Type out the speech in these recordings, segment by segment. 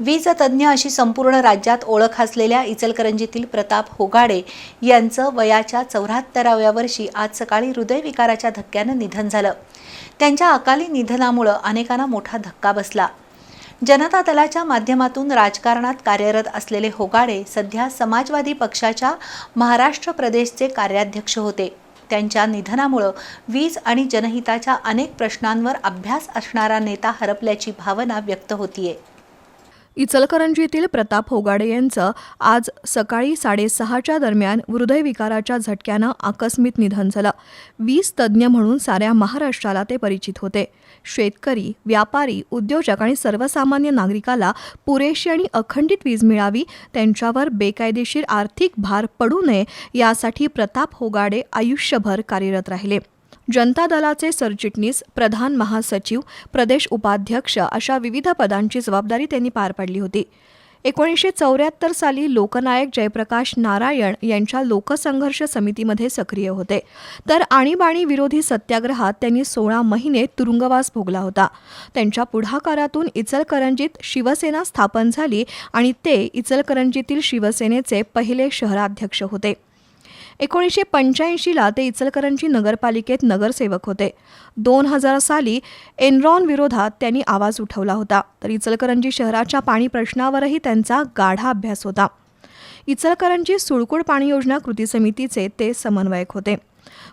वीज तज्ज्ञ अशी संपूर्ण राज्यात ओळख असलेल्या इचलकरंजीतील प्रताप होगाडे यांचं वयाच्या चौऱ्याहत्तराव्या वर्षी आज सकाळी हृदयविकाराच्या धक्क्यानं निधन झालं. त्यांच्या अकाली निधनामुळं अनेकांना मोठा धक्का बसला. जनता दलाच्या माध्यमातून राजकारणात कार्यरत असलेले होगाडे सध्या समाजवादी पक्षाच्या महाराष्ट्र प्रदेशचे कार्याध्यक्ष होते. त्यांच्या निधनामुळं वीज आणि जनहिताच्या अनेक प्रश्नांवर अभ्यास असणारा नेता हरपल्याची भावना व्यक्त होतीये. इचलकरंजीतील प्रताप होगाडे यांचं आज सकाळी साडेसहाच्या दरम्यान हृदयविकाराच्या झटक्यानं आकस्मिक निधन झालं. वीज तज्ज्ञ म्हणून साऱ्या महाराष्ट्राला ते परिचित होते. शेतकरी व्यापारी उद्योजक आणि सर्वसामान्य नागरिकाला पुरेशी आणि अखंडित वीज मिळावी त्यांच्यावर बेकायदेशीर आर्थिक भार पडू नये यासाठी प्रताप होगाडे आयुष्यभर कार्यरत राहिले. जनता दलाचे सरचिटणीस प्रधान महासचिव प्रदेश उपाध्यक्ष अशा विविध पदांची जबाबदारी त्यांनी पार पाडली होती. एकोणीसशे चौऱ्याहत्तर साली लोकनायक जयप्रकाश नारायण यांच्या लोकसंघर्ष समितीमध्ये सक्रिय होते. तर आणीबाणी विरोधी सत्याग्रहात त्यांनी सोळा महिने तुरुंगवास भोगला होता. त्यांच्या पुढाकारातून इचलकरंजीत शिवसेना स्थापन झाली आणि ते इचलकरंजीतील शिवसेनेचे पहिले शहराध्यक्ष होते. एकोणीसशे पंच्याऐंशीला ते इचलकरंजी नगरपालिकेत नगरसेवक होते. दोन हजार साली एनरॉन विरोधात त्यांनी आवाज उठवला होता. तर इचलकरंजी शहराच्या पाणी प्रश्नावरही त्यांचा गाढा अभ्यास होता. इचलकरंजी सुळकुड पाणी योजना कृती समितीचे ते समन्वयक होते.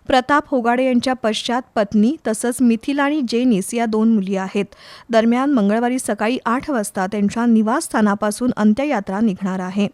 प्रताप होगाडे यांच्या पश्चात पत्नी तसंच मिथिला आणि जेनिस या दोन मुली आहेत. दरम्यान मंगळवारी सकाळी आठ वाजता त्यांच्या निवासस्थानापासून अंत्ययात्रा निघणार आहे.